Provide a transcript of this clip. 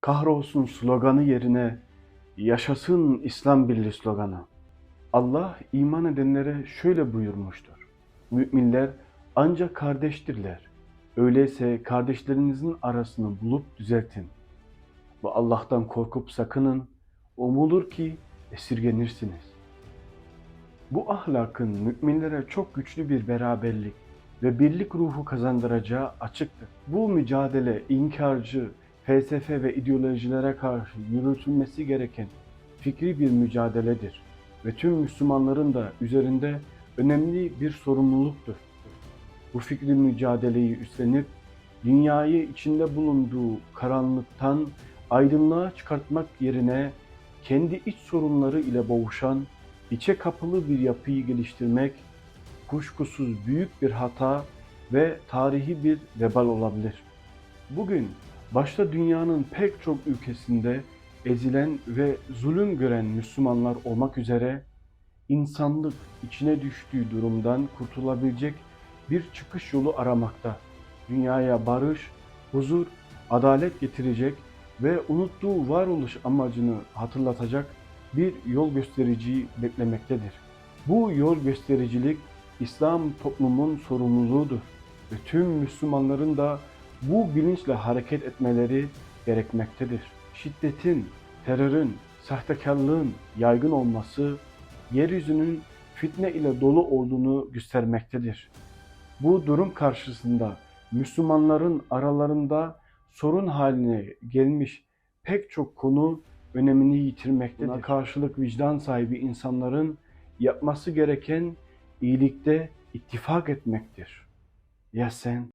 Kahrolsun sloganı yerine yaşasın İslam Birliği sloganı. Allah iman edenlere şöyle buyurmuştur. Müminler ancak kardeştirler. Öyleyse kardeşlerinizin arasını bulup düzeltin. Ve Allah'tan korkup sakının. Umulur ki esirgenirsiniz. Bu ahlakın müminlere çok güçlü bir beraberlik ve birlik ruhu kazandıracağı açıktır. Bu mücadele inkarcı, felsefe ve ideolojilere karşı yürütülmesi gereken fikri bir mücadeledir ve tüm Müslümanların da üzerinde önemli bir sorumluluktur. Bu fikri mücadeleyi üstlenip dünyayı içinde bulunduğu karanlıktan aydınlığa çıkartmak yerine kendi iç sorunları ile boğuşan, içe kapılı bir yapıyı geliştirmek kuşkusuz büyük bir hata ve tarihi bir vebal olabilir. Bugün başta dünyanın pek çok ülkesinde ezilen ve zulüm gören Müslümanlar olmak üzere insanlık içine düştüğü durumdan kurtulabilecek bir çıkış yolu aramakta. Dünyaya barış, huzur, adalet getirecek ve unuttuğu varoluş amacını hatırlatacak bir yol göstericiyi beklemektedir. Bu yol göstericilik İslam toplumun sorumluluğudur ve tüm Müslümanların da bu bilinçle hareket etmeleri gerekmektedir. Şiddetin, terörün, sahtekarlığın yaygın olması yeryüzünün fitne ile dolu olduğunu göstermektedir. Bu durum karşısında Müslümanların aralarında sorun haline gelmiş pek çok konu önemini yitirmektedir. Buna karşılık vicdan sahibi insanların yapması gereken iyilikte ittifak etmektir. Ya sen?